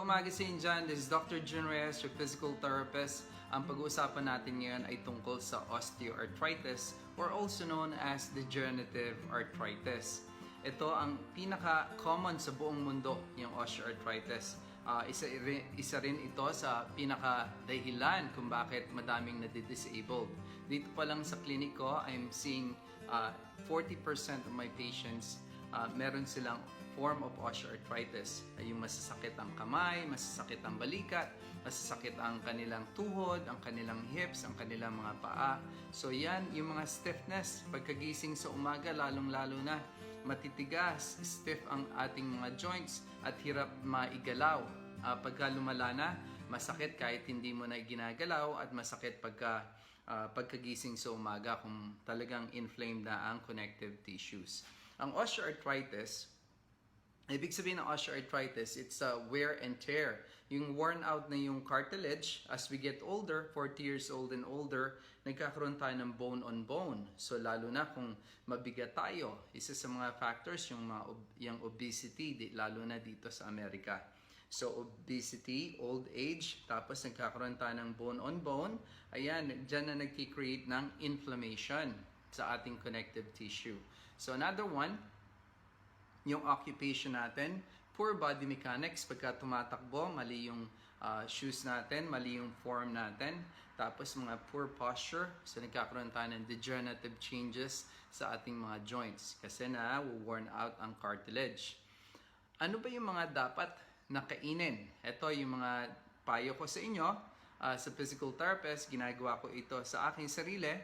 Magandang umaga sa inyo dyan. This is Dr. Jun Reyes, your physical therapist. Ang pag-uusapan natin ngayon ay tungkol sa osteoarthritis or also known as degenerative arthritis. Ito ang pinaka-common sa buong mundo, yung osteoarthritis. Ah, isa, isa rin ito sa pinaka-dahilan kung bakit madaming nadi-disabled. Dito pa lang sa clinic ko, I'm seeing ah, 40% of my patients uh, meron silang form of osteoarthritis. Ay yung masasakit ang kamay, masasakit ang balikat, masasakit ang kanilang tuhod, ang kanilang hips, ang kanilang mga paa. So yan, yung mga stiffness, pagkagising sa umaga, lalong-lalo na, matitigas, stiff ang ating mga joints at hirap maigalaw. Uh, pagka lumala na, masakit kahit hindi mo na ginagalaw at masakit pagka uh, pagkagising sa umaga kung talagang inflamed na ang connective tissues. Ang osteoarthritis, ibig sabihin ng osteoarthritis, it's a wear and tear. Yung worn out na yung cartilage, as we get older, 40 years old and older, nagkakaroon tayo ng bone on bone. So lalo na kung mabigat tayo, isa sa mga factors yung, mga, yung obesity, lalo na dito sa Amerika. So, obesity, old age, tapos nagkakaroon tayo ng bone on bone. Ayan, dyan na nagkikreate ng inflammation sa ating connective tissue. So, another one, yung occupation natin, poor body mechanics, pagka tumatakbo, mali yung uh, shoes natin, mali yung form natin, tapos mga poor posture, so nagkakaroon tayo ng degenerative changes sa ating mga joints kasi na worn out ang cartilage. Ano ba yung mga dapat na kainin? Ito yung mga payo ko sa inyo uh, sa physical therapist, ginagawa ko ito sa aking sarili.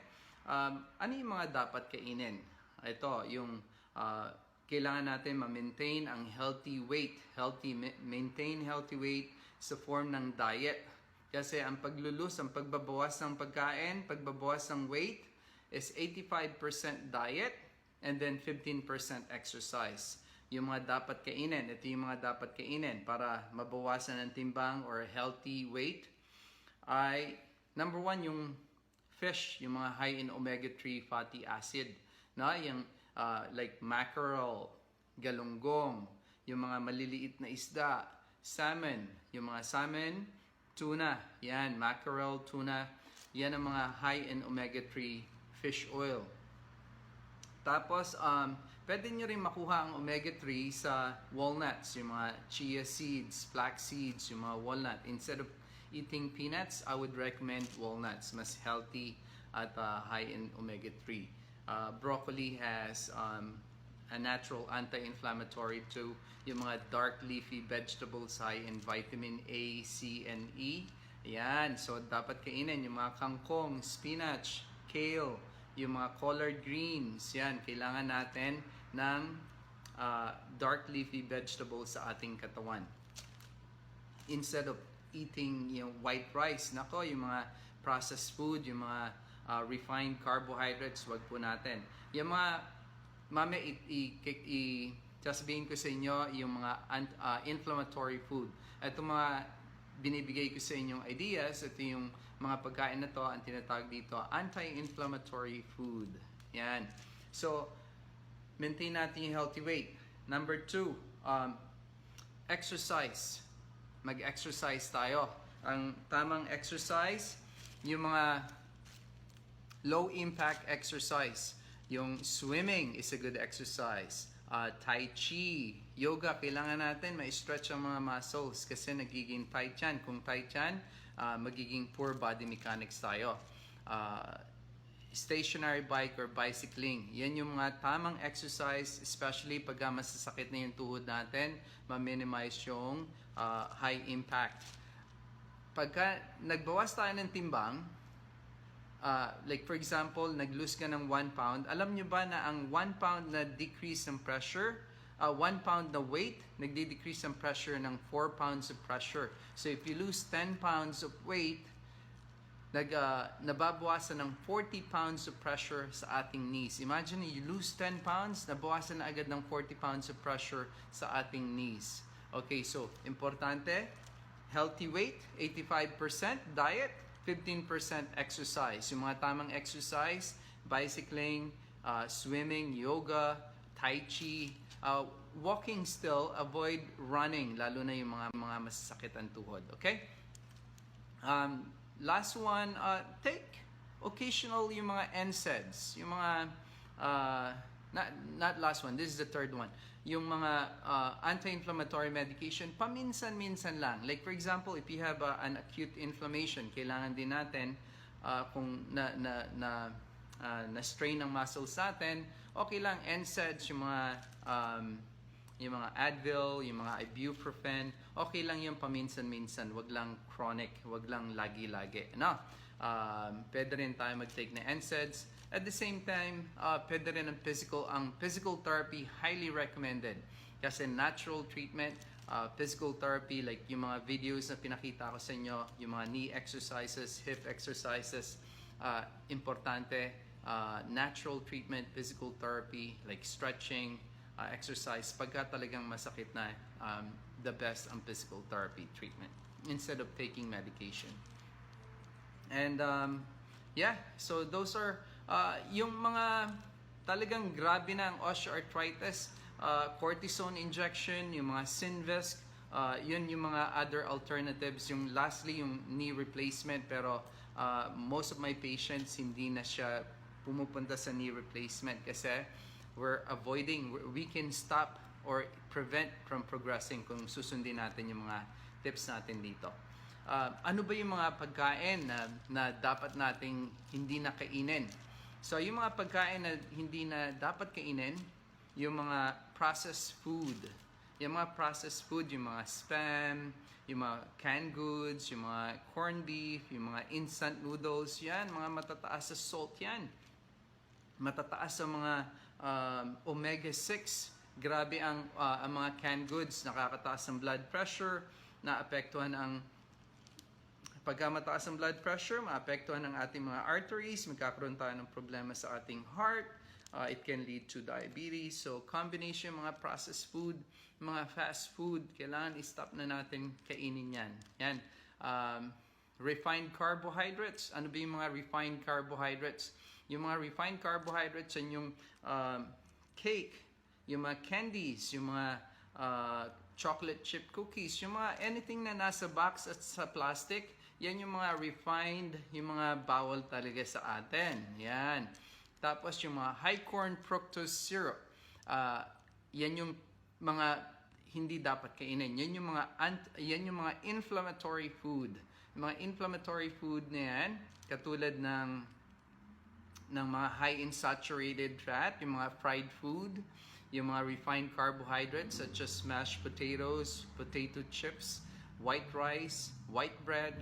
Um, ano yung mga dapat kainin? Ito, yung uh, kailangan natin ma-maintain ang healthy weight, healthy maintain healthy weight sa form ng diet. Kasi ang paglulus, ang pagbabawas ng pagkain, pagbabawas ng weight is 85% diet and then 15% exercise. Yung mga dapat kainin, ito yung mga dapat kainin para mabawasan ang timbang or healthy weight ay number one yung fish, yung mga high in omega-3 fatty acid, na yung uh, like mackerel, galunggong, yung mga maliliit na isda, salmon, yung mga salmon, tuna, yan, mackerel, tuna, yan ang mga high in omega-3 fish oil. Tapos, um, pwede nyo rin makuha ang omega-3 sa walnuts, yung mga chia seeds, flax seeds, yung mga walnut. Instead of eating peanuts, I would recommend walnuts. Mas healthy at uh, high in omega-3. Uh, broccoli has um, a natural anti-inflammatory too. Yung mga dark leafy vegetables high in vitamin A, C, and E. Ayan, so dapat kainin yung mga kangkong, spinach, kale, yung mga collard greens. Yan, kailangan natin ng uh, dark leafy vegetables sa ating katawan. Instead of eating yung white rice, nako, yung mga processed food, yung mga uh, refined carbohydrates, wag po natin. Yung mga, mami, i, i, i, sasabihin ko sa inyo yung mga uh, inflammatory food. Ito mga binibigay ko sa inyong ideas, ito yung mga pagkain na to, ang tinatawag dito, anti-inflammatory food. Yan. So, maintain natin yung healthy weight. Number two, um, exercise. Mag-exercise tayo. Ang tamang exercise, yung mga low impact exercise. Yung swimming is a good exercise uh, Tai Chi, yoga, kailangan natin ma-stretch ang mga muscles kasi nagiging tight yan. Kung tight yan, uh, magiging poor body mechanics tayo. Uh, stationary bike or bicycling. Yan yung mga tamang exercise, especially pag masasakit na yung tuhod natin, ma-minimize yung uh, high impact. Pagka nagbawas tayo ng timbang, uh, like for example, nag-lose ka ng 1 pound, alam nyo ba na ang 1 pound na decrease ng pressure, uh, 1 pound na weight, nagde-decrease ang pressure ng 4 pounds of pressure. So if you lose 10 pounds of weight, nag, uh, nababawasan ng 40 pounds of pressure sa ating knees. Imagine you lose 10 pounds, nabawasan na agad ng 40 pounds of pressure sa ating knees. Okay, so importante, healthy weight, 85%, diet, 15% exercise. Yung mga tamang exercise, bicycling, uh, swimming, yoga, tai chi, Uh, walking still, avoid running, lalo na yung mga mga masasakit ang tuhod. Okay? Um, last one, uh, take occasional yung mga NSAIDs, yung mga, uh, not, last one, this is the third one, yung mga uh, anti-inflammatory medication, paminsan-minsan lang. Like for example, if you have uh, an acute inflammation, kailangan din natin uh, kung na, na, na, uh, na-strain ng muscles natin, okay lang, NSAIDs, yung mga um, yung mga Advil, yung mga ibuprofen, okay lang yung paminsan-minsan, wag lang chronic, wag lang lagi-lagi. No? Um, pwede rin tayo mag-take na NSAIDs. At the same time, uh, pwede rin ang physical, ang physical therapy, highly recommended. Kasi natural treatment, uh, physical therapy, like yung mga videos na pinakita ko sa inyo, yung mga knee exercises, hip exercises, uh, importante. Uh, natural treatment, physical therapy, like stretching, uh, exercise pagka talagang masakit na um, the best ang physical therapy treatment instead of taking medication. And um, yeah, so those are uh, yung mga talagang grabe na ang osteoarthritis, uh, cortisone injection, yung mga Synvisc, uh, yun yung mga other alternatives. Yung lastly, yung knee replacement, pero uh, most of my patients hindi na siya pumupunta sa knee replacement kasi we're avoiding, we can stop or prevent from progressing kung susundin natin yung mga tips natin dito. Uh, ano ba yung mga pagkain na, na dapat nating hindi na kainin? So, yung mga pagkain na hindi na dapat kainin, yung mga processed food. Yung mga processed food, yung mga spam, yung mga canned goods, yung mga corned beef, yung mga instant noodles, yan, mga matataas sa salt yan. Matataas sa mga um, omega-6. Grabe ang, uh, ang mga canned goods, nakakataas ng blood pressure, naapektuhan ang pagka mataas ang blood pressure, maapektuhan ang ating mga arteries, magkakaroon tayo ng problema sa ating heart, uh, it can lead to diabetes. So, combination mga processed food, mga fast food, kailangan i-stop na natin kainin yan. Yan. Um, refined carbohydrates. Ano ba yung mga refined carbohydrates? Yung mga refined carbohydrates, yan yung um, cake, yung mga candies, yung mga uh, chocolate chip cookies, yung mga anything na nasa box at sa plastic, yan yung mga refined, yung mga bawal talaga sa atin. Yan. Tapos yung mga high corn fructose syrup, uh, yan yung mga hindi dapat kainin. Yan yung mga ant- yan yung mga inflammatory food. Yung mga inflammatory food na yan, katulad ng ng mga high in saturated fat, yung mga fried food, yung mga refined carbohydrates such as mashed potatoes, potato chips, white rice, white bread,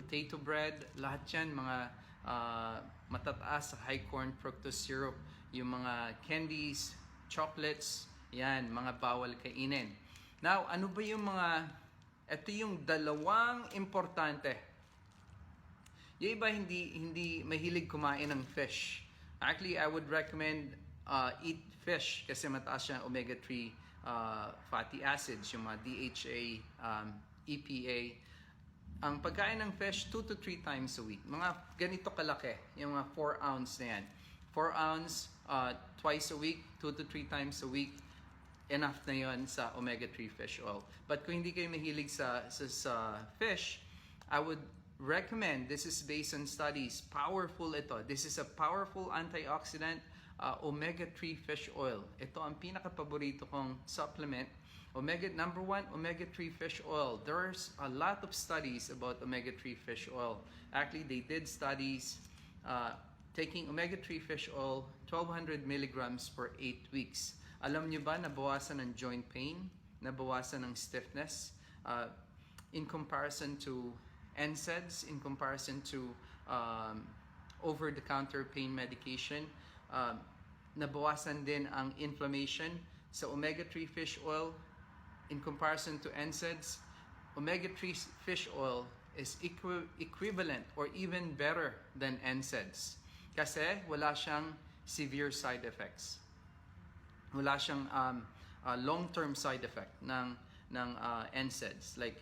potato bread, lahat yan mga uh, matataas sa high corn fructose syrup, yung mga candies, chocolates, yan, mga bawal kainin. Now, ano ba yung mga, ito yung dalawang importante. Yung iba hindi, hindi mahilig kumain ng fish. Actually, I would recommend uh, eat fish kasi mataas siya omega-3 uh, fatty acids, yung mga DHA, um, EPA, ang pagkain ng fish 2 to 3 times a week. Mga ganito kalaki, yung mga 4 ounce na yan. 4 ounce uh, twice a week, 2 to 3 times a week, enough na yon sa omega-3 fish oil. But kung hindi kayo mahilig sa, sa, sa fish, I would recommend, this is based on studies, powerful ito. This is a powerful antioxidant, uh, omega-3 fish oil. Ito ang pinaka-paborito kong supplement Omega number one, omega-3 fish oil. There's a lot of studies about omega-3 fish oil. Actually, they did studies uh, taking omega-3 fish oil 1200 milligrams per 8 weeks. Alam nyo ba, nabawasan ng joint pain, nabawasan ng stiffness, uh, in comparison to NSAIDs, in comparison to um, over-the-counter pain medication, uh, nabawasan din ang inflammation. Sa omega-3 fish oil, in comparison to NSAIDs, omega-3 fish oil is equi- equivalent or even better than NSAIDs. Kasi wala siyang severe side effects. Wala siyang um, uh, long-term side effect ng ng uh, NSAIDs. Like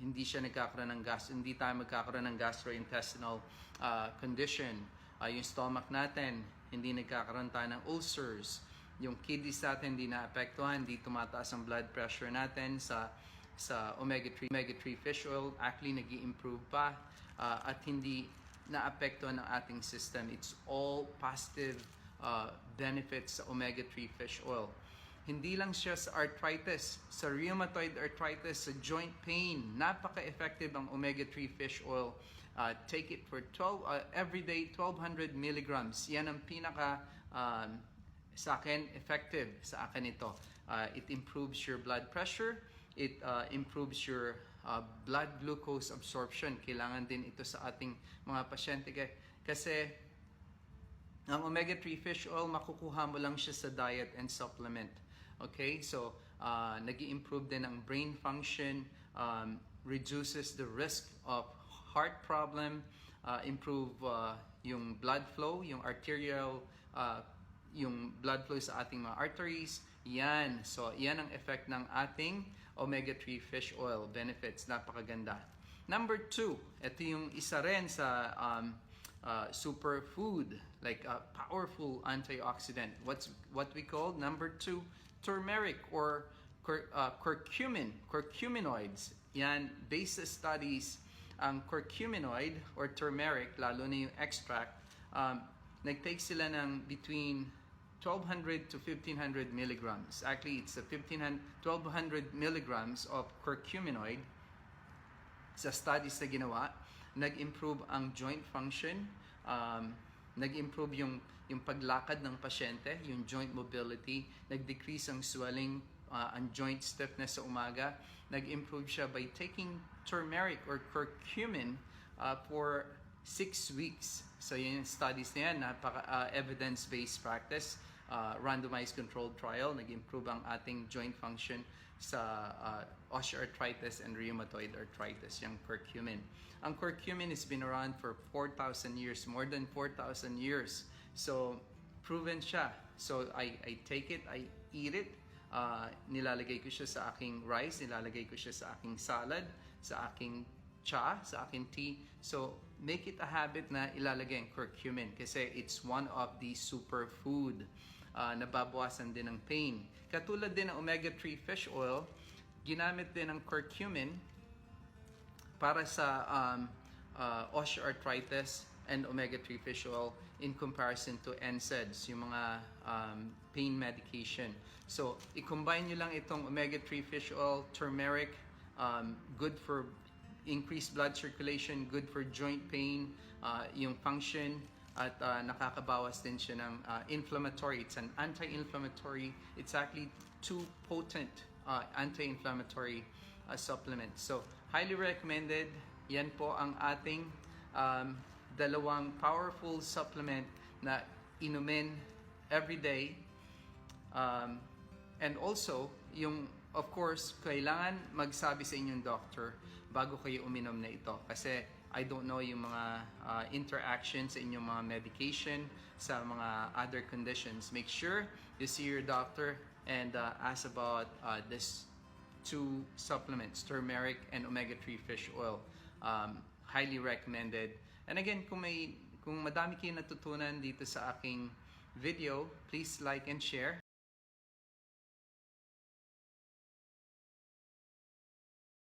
hindi siya nagkakaroon ng gas, hindi tayo magkakaroon ng gastrointestinal uh, condition. Uh, yung stomach natin, hindi nagkakaroon tayo ng ulcers. Yung kidneys natin hindi naapektuhan, hindi tumataas ang blood pressure natin sa sa omega-3 omega-3 fish oil actually nag improve pa uh, at hindi naapektuhan ng ating system. It's all positive uh, benefits sa omega-3 fish oil. Hindi lang siya sa arthritis, sa rheumatoid arthritis, sa joint pain, napaka-effective ang omega-3 fish oil. Uh, take it for 12 uh, every day 1200 milligrams. Yan ang pinaka um, sa akin effective sa akin ito. Uh, it improves your blood pressure, it uh, improves your uh, blood glucose absorption. Kailangan din ito sa ating mga pasyente kasi ang omega-3 fish oil, makukuha mo lang siya sa diet and supplement. Okay? So, uh, nag improve din ang brain function, um, reduces the risk of heart problem, uh, improve uh, yung blood flow, yung arterial, uh, yung blood flow sa ating mga arteries. Yan. So, yan ang effect ng ating omega-3 fish oil benefits. Napakaganda. Number two, ito yung isa rin sa um, uh, superfood, like a powerful antioxidant. What's what we call number two, turmeric or cur, uh, curcumin, curcuminoids. Yan, based sa studies, ang curcuminoid or turmeric, lalo na yung extract, um, nag-take sila ng between 1200 to 1500 milligrams. Actually, it's a 1500, 1200 milligrams of curcuminoid. Sa studies na ginawa, nag-improve ang joint function, um, nag-improve yung, yung paglakad ng pasyente, yung joint mobility, nag-decrease ang swelling, uh, ang joint stiffness sa umaga, nag-improve siya by taking turmeric or curcumin uh, for six weeks. So yun yung studies na yan, napaka uh, evidence-based practice, uh, randomized controlled trial, nag-improve ang ating joint function sa uh, osteoarthritis and rheumatoid arthritis, yung curcumin. Ang curcumin has been around for 4,000 years, more than 4,000 years. So, proven siya. So, I, I take it, I eat it, uh, nilalagay ko siya sa aking rice, nilalagay ko siya sa aking salad, sa aking cha, sa aking tea. So, make it a habit na ilalagay ang curcumin kasi it's one of the superfood uh, nababawasan din ng pain. Katulad din ng omega-3 fish oil, ginamit din ng curcumin para sa um, uh, osteoarthritis and omega-3 fish oil in comparison to NSAIDs, yung mga um, pain medication. So, i-combine nyo lang itong omega-3 fish oil, turmeric, um, good for increased blood circulation, good for joint pain, uh, yung function, at uh, nakakabawas din siya ng uh, inflammatory. It's an anti-inflammatory. It's actually two potent uh, anti-inflammatory uh, supplement. So, highly recommended. Yan po ang ating um, dalawang powerful supplement na inumin every day. Um, and also, yung of course, kailangan magsabi sa inyong doctor bago kayo uminom na ito. Kasi I don't know yung mga uh, interactions sa inyong mga medication, sa mga other conditions. Make sure you see your doctor and uh, ask about uh, this two supplements, turmeric and omega-3 fish oil. Um, highly recommended. And again, kung may kung madami kayo natutunan dito sa aking video, please like and share.